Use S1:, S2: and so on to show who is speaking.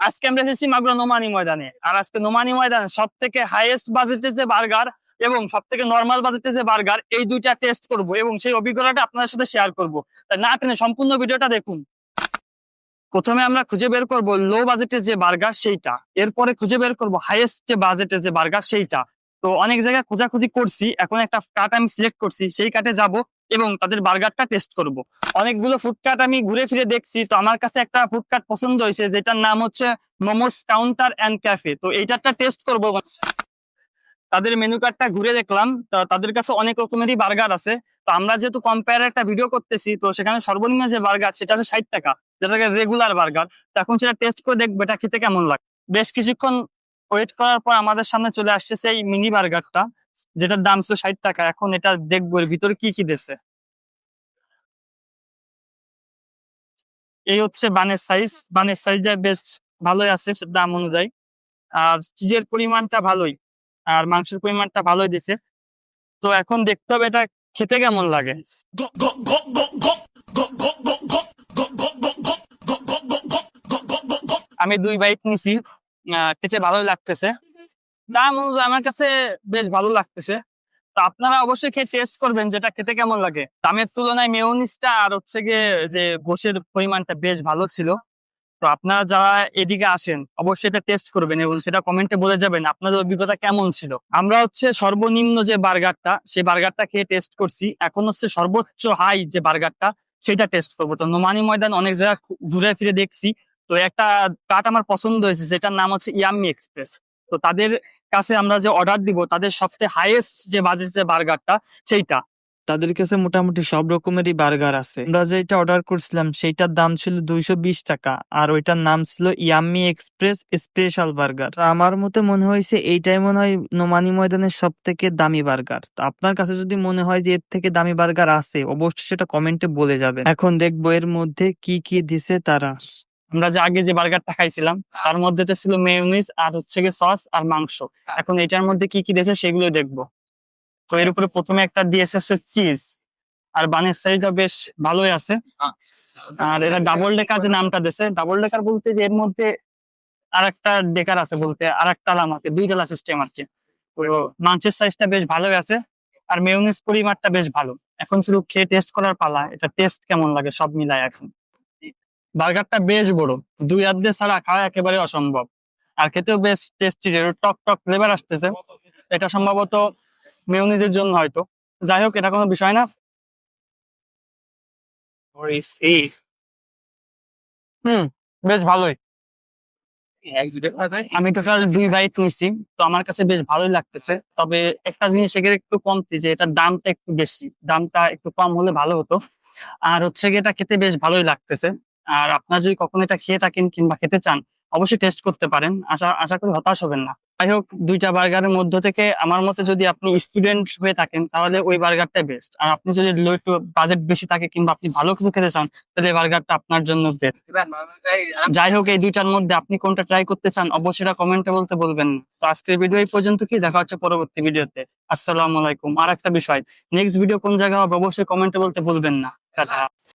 S1: আজকে আমরা এসেছি মাগুরা নোমানি ময়দানে। আর আজকে নোমানি ময়দানে সব থেকে হাইয়েস্ট বাজেটের যে বার্গার এবং সব থেকে নর্মাল বাজেটের যে বার্গার এই দুইটা টেস্ট করব এবং সেই অভিজ্ঞতাটা আপনাদের সাথে শেয়ার করব। তাই না টেনে সম্পূর্ণ ভিডিওটা দেখুন। প্রথমে আমরা খুঁজে বের করব লো বাজেটের যে বার্গার সেইটা। এরপরে খুঁজে বের করব হাইয়েস্ট যে বাজেটের যে বার্গার সেইটা। তো অনেক জায়গায় খোঁজাখুঁজি করছি, এখন একটা কাট আমি সিলেক্ট করছি, সেই কাটে যাব। এবং তাদের বার্গারটা টেস্ট করব। অনেকগুলো ফুডকার্ট আমি ঘুরে ফিরে দেখছি, তো আমার কাছে একটা ফুডকার্ট পছন্দ হয়েছে, যেটার নাম হচ্ছে মোমোস কাউন্টার অ্যান্ড ক্যাফে তো এইটারটা টেস্ট করব তাদের মেনু কার্ডটা ঘুরে দেখলাম তাদের কাছে অনেক রকমেরই বার্গার আছে। তো আমরা যেহেতু কম্পেয়ার একটা ভিডিও করতেছি, তো সেখানে সর্বনিম্ন যে বার্গার সেটা হচ্ছে ষাট টাকা যেটাকে রেগুলার বার্গার তো এখন সেটা টেস্ট করে দেখব এটা খেতে কেমন লাগে। বেশ কিছুক্ষণ ওয়েট করার পর আমাদের সামনে চলে আসছে সেই মিনি বার্গারটা যেটার দাম ছিল ষাট টাকা, এখন এটা দেখব এর ভিতরে কি কি দিচ্ছে এই হচ্ছে বানের সাইজ বানের সাইজটা বেশ ভালোই আছে দাম অনুযায়ী। আর চিজের পরিমাণটা ভালোই, আর মাংসের পরিমাণটা ভালোই দিছে। তো এখন দেখতে হবে এটা খেতে কেমন লাগে। আমি দুই বাইক নিছি খেতে ভালোই লাগতেছে। দাম অনুযায়ী আমার কাছে বেশ ভালো লাগতেছে। তো আপনারা অবশ্যই খেয়ে টেস্ট করবেন যেটা খেতে কেমন লাগে। দামের তুলনায় মেয়নিসটা আর হচ্ছে গিয়ে যে গোশের পরিমাণটা বেশ ভালো ছিল। তো আপনারা যারা এদিকে আসেন, অবশ্যই এটা টেস্ট করবেন এবং সেটা কমেন্টে বলে যাবেন আপনাদের অভিজ্ঞতা কেমন ছিল। আমরা হচ্ছে সর্বনিম্ন যে বার্গারটা সেই বার্গারটা খেয়ে টেস্ট করছি। এখন হচ্ছে সর্বোচ্চ হাই যে বার্গারটা সেটা টেস্ট করব। তো নোমানি ময়দান অনেক জায়গা ঘুরে ফিরে দেখছি। তো একটা কাট আমার পছন্দ হয়েছে, যেটার নাম হচ্ছে ইয়াম্মি এক্সপ্রেস। তো তাদের কাছে আমরা যে অর্ডার দিব, তাদের সবচেয়ে হাইয়েস্ট যে বাজেট যে বার্গারটা সেইটা।
S2: তাদের কাছে মোটামুটি সব রকমেরই বার্গার আছে। আমরা যেটা অর্ডার করছিলাম, সেইটার দাম ছিল দুইশো বিশ টাকা, আর ওইটার নাম ছিল ইয়াম্মি এক্সপ্রেস স্পেশাল বার্গার আমার মতে মনে হয়েছে, এইটাই মনে হয় নোমানি ময়দানের সব থেকে দামি বার্গার আপনার কাছে যদি মনে হয় যে এর থেকে দামি বার্গার আছে, অবশ্যই সেটা কমেন্টে বলে যাবেন। এখন দেখব এর মধ্যে কি কি দিছে তারা।
S1: আমরা যে আগে যে বার্গারটা খাইছিলাম তার মধ্যে তো ছিল মেয়োনিজ আর হচ্ছে গিয়ে সস আর মাংস। এখন এটার মধ্যে কি কি দিয়েছে সেগুলো দেখব। তো এর উপরে প্রথমে একটা দিয়েছে হচ্ছে চিজ আর বানের সাইজটা বেশ ভালোই আছে। আর এটা ডাবল ডেকার যে নামটা দিয়েছে ডাবল ডেকার বলতে যে এর মধ্যে আর একটা ডেকার আছে বলতে আর একটা লাম আছে দুইটা সিস্টেম আছে তো মাংসের সাইজটা বেশ ভালোই আছে আর মেয়োনিজ পরিমাণটা বেশ ভালো। এখন শুধু খেয়ে টেস্ট করার পালা এটা টেস্ট কেমন লাগে সব মিলায় এখন। বার্গারটা বেশ বড়। দুই হাত দিয়ে ছাড়া খাওয়া একেবারে অসম্ভব। আর খেতেও বেশ টেস্টি টক টক ফ্লেভার আসতেছে। এটা সম্ভবত মেয়নিজের জন্য হয়তো। যাই হোক এটা কোনো বিষয় না। হুম বেশ ভালোই। আমি টোটাল দুই বাইট তো আমার কাছে বেশ ভালোই লাগতেছে। তবে একটা জিনিস এখানে একটু কমতি যে এটার দামটা একটু বেশি। দামটা একটু কম হলে ভালো হতো। আর হচ্ছে গিয়ে এটা খেতে বেশ ভালোই লাগতেছে। আর আপনার যদি কখনো এটা খেয়ে থাকেন কিংবা খেতে চান অবশ্যই টেস্ট করতে পারেন। আশা আশা করি হতাশ হবেন না। যাই হোক দুইটা বার্গারের মধ্য থেকে আমার মতে যদি আপনি স্টুডেন্ট হয়ে থাকেন তাহলে ওই বার্গারটা বেস্ট আর আপনি যদি লো একটু বাজেট বেশি থাকে কিংবা আপনি ভালো কিছু খেতে চান তাহলে বার্গারটা আপনার জন্য বেস্ট যাই হোক এই দুইটার মধ্যে আপনি কোনটা ট্রাই করতে চান অবশ্যই কমেন্টে বলতে বলবেন না। তো আজকের ভিডিও এই পর্যন্ত কি? দেখা হচ্ছে পরবর্তী ভিডিওতে আসসালামু আলাইকুম। আর একটা বিষয় নেক্সট ভিডিও কোন জায়গায় হবে অবশ্যই কমেন্টে বলতে বলবেন না।